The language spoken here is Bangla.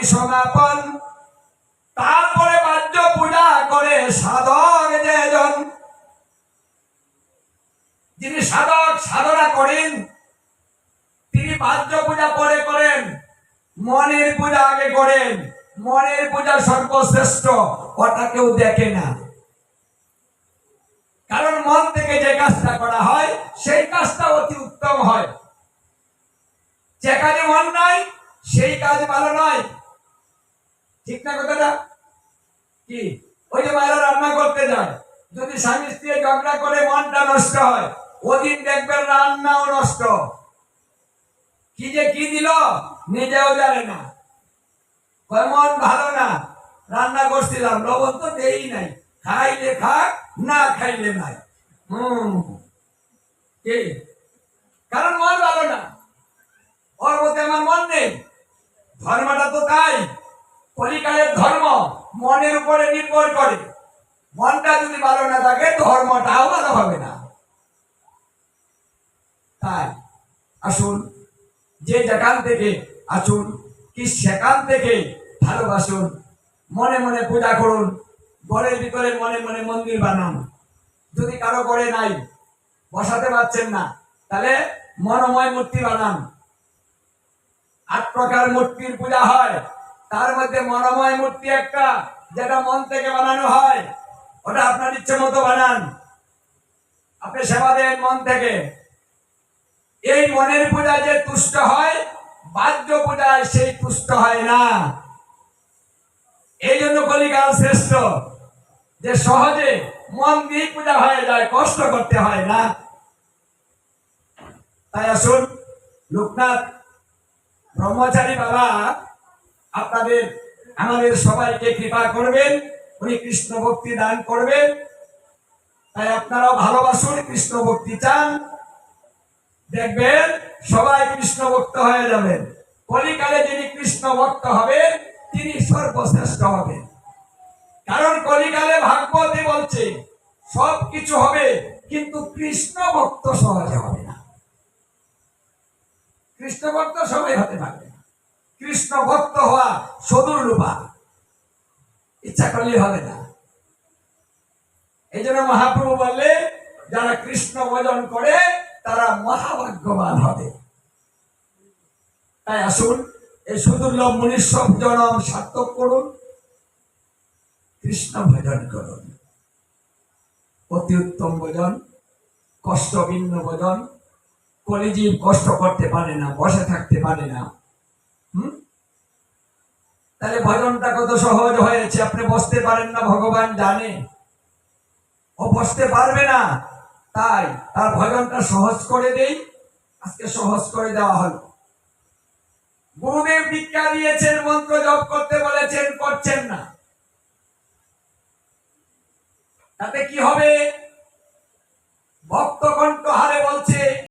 পরিসমাপন তারপরে বাহ্য পূজা করে সাধক যেজন যিনি সাধক সাধনা করেন, তিনি বাহ্য পূজা পরে করেন, মনের পূজা আগে করেন। মনের পূজা সর্বশ্রেষ্ঠ, ওটা কেউ দেখে না। কারণ মন থেকে যে কাজটা করা হয়, সেই কাজটা অতি উত্তম হয়। যে কাজে মন নাই, সেই কাজ ভালো নয়। ঠিক না কথাটা? কি? ওই যে মায়েরা রান্না করতে যায়। যদি স্বামী স্ত্রী ঝগড়া করে মনটা নষ্ট হয়, ওদিন দেখবেন রান্নাও নষ্ট। কি যে কি দিল? নিজেও জানে না। মন ভালো না। রান্না করছিলাম, লবণ তো দেই নাই। খাইলে খাক, না খাইলে নাই। হম। কি? কারণ মন ভালো না। ওর মধ্যে আমার মন নেই। ধর্মটা তো তাই। কলিকালের ধর্ম মনের উপরে নির্ভর করে। মনটা যদি ভালো না থাকে, ধর্মটাও ভালো হবে না। তাই আসুন, যে যেখান থেকে আসুন, কি সেখান থেকে ভালোবাসুন, মনে মনে পূজা করুন, ঘরের ভিতরে মনে মনে মন্দির বানান। যদি কারও ঘরে নাই, বসাতে পারছেন না, তাহলে মনোময় মূর্তি বানান। আট প্রকার মূর্তির পূজা হয়। তার মধ্যে মনোময় মূর্তি একটা, যেটা মন থেকে বানানো হয়, ওটা আপনার ইচ্ছে মতো বানান। আপনি সেবা দেন মন থেকে। এই মনের পূজা যে তুষ্ট হয়, বাহ্য পূজায় সেই তুষ্ট হয় না। এই জন্য কলিকাল শ্রেষ্ঠ, যে সহজে মন দিয়ে পূজা হয়ে যায়, কষ্ট করতে হয় না। তাই আসুন, লোকনাথ ব্রহ্মচারী বাবা আপনাদের, আমাদের সবাইকে কৃপা করবেন, উনি কৃষ্ণ ভক্তি দান করবেন। তাই আপনারা ভালোবাসুন, কৃষ্ণ ভক্তি চান। দেখবেন, সবাই কৃষ্ণ ভক্ত হয়ে যাবেন। কলিকালে যিনি কৃষ্ণ ভক্ত হবেন, তিনি সর্বশ্রেষ্ঠ হবেন। কারণ কলিকালে ভাগবতী বলছে, সব কিছু হবে, কিন্তু কৃষ্ণ ভক্ত সহজে হবে না। কৃষ্ণ ভক্ত সবাই হতে পারবে। কৃষ্ণ ভক্ত হওয়া সদুর রূপা। ইচ্ছা করলে হবে না। এই জন্য মহাপ্রভু বললে, যারা কৃষ্ণ ভজন করে, তারা মহাভাগ্যবান হবে। তাই আসুন, এই সুদুর্লভ মনুষ্য জনম সার্থক করুন। কৃষ্ণ ভজন করুন। অতি উত্তম ভজন কষ্টবিন্ন ভজন, কলিজীব কষ্ট করতে পারে না, বসে থাকতে পারে না। তাহলে ভজনটা কত সহজ হয়েছে? আপনি বসতে পারেন না, ভগবান জানে। ও বসতে পারবে না। তাই তার ভজনটা সহজ করে দেই। আজকে সহজ করে দেওয়া হলো। গুরুদেব দীক্ষা দিয়েছেন, মন্ত্র জপ করতে বলেছেন, করছেন না। তাতে কি হবে?